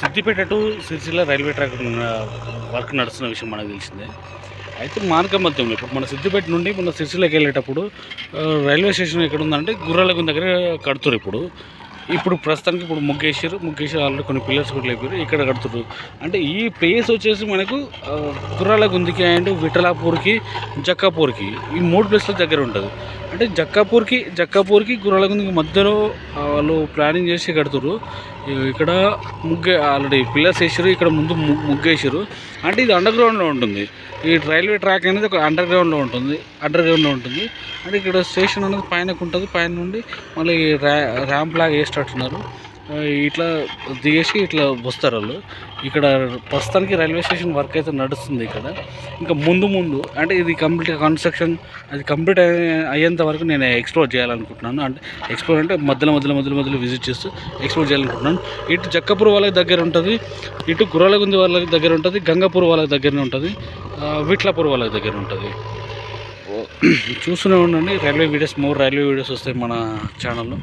Siddipet to Sircilla railway track work నడుస్తున్న విషయం మనకు తెలిసిందే. అయితే మార్గ మధ్యంలో ఇప్పుడు మన సిద్దిపేట నుండి మన సిరిసిల్లకి వెళ్ళేటప్పుడు రైల్వే స్టేషన్ ఎక్కడ ఉందంటే గుర్రాలగుంద దగ్గర కడుతురు ఇప్పుడు. ఇప్పుడు ప్రస్తుతానికి ఇప్పుడు ముగ్గేశ్వర్ ముగ్గేశ్వర్ ఆల్రెడీ కొన్ని పిల్లర్స్ కూడా లేపారు. ఇక్కడ కడుతుండ్రు అంటే ఈ ప్లేస్ వచ్చేసి మనకు కుర్రాల గుందికి అండ్ విఠలాపూర్కి జక్కాపూర్కి ఈ మూడు ప్లేస్ల దగ్గర ఉంటుంది. అంటే జక్కాపూర్కి జక్కాపూర్కి గుర్రాలగుందికి మధ్యలో వాళ్ళు ప్లానింగ్ చేసి కడుతురు ఇక్కడ ముగ్గే ఆల్రెడీ పిల్లర్స్ వేసారు ఇక్కడ ముందు ము- ముగ్గేసారు అంటే ఇది అండర్ గ్రౌండ్లో ఉంటుంది. ఈ రైల్వే ట్రాక్ అనేది ఒక అండర్ గ్రౌండ్లో ఉంటుంది. అండర్ గ్రౌండ్లో ఉంటుంది. అంటే ఇక్కడ స్టేషన్ అనేది పైనకు ఉంటుంది పైన నుండి మళ్ళీ ర్యాంప్ లాగా వేసేటట్టున్నారు ఆ, ఇట్లా దిగేసి ఇట్లా వస్తారు వాళ్ళు. ఇక్కడ ప్రస్తుతానికి రైల్వే స్టేషన్ వర్క్ అయితే నడుస్తుంది ఇక్కడ. ఇంకా ముందు ముందు అంటే ఇది కంప్లీట్ కన్స్ట్రక్షన్ అది కంప్లీట్ అయ్యేంత వరకు నేను ఎక్స్ప్లోర్ చేయాలనుకుంటున్నాను. అంటే ఎక్స్ప్లోర్ అంటే మధ్యలో మధ్యలో మధ్యలో మధ్యలో విజిట్ చేస్తూ ఎక్స్ప్లోర్ చేయాలనుకుంటున్నాను. ఇటు జక్కపూర్ వాళ్ళకి దగ్గర ఉంటుంది ఇటు గుర్రాలగుంది వాళ్ళకి దగ్గర ఉంటుంది గంగాపూర్ వాళ్ళకి దగ్గరనే ఉంటుంది విట్లాపూర్ వాళ్ళకి దగ్గర ఉంటుంది. చూస్తూనే ఉండండి railway videos more railway videos వస్తాయి మన ఛానల్లో.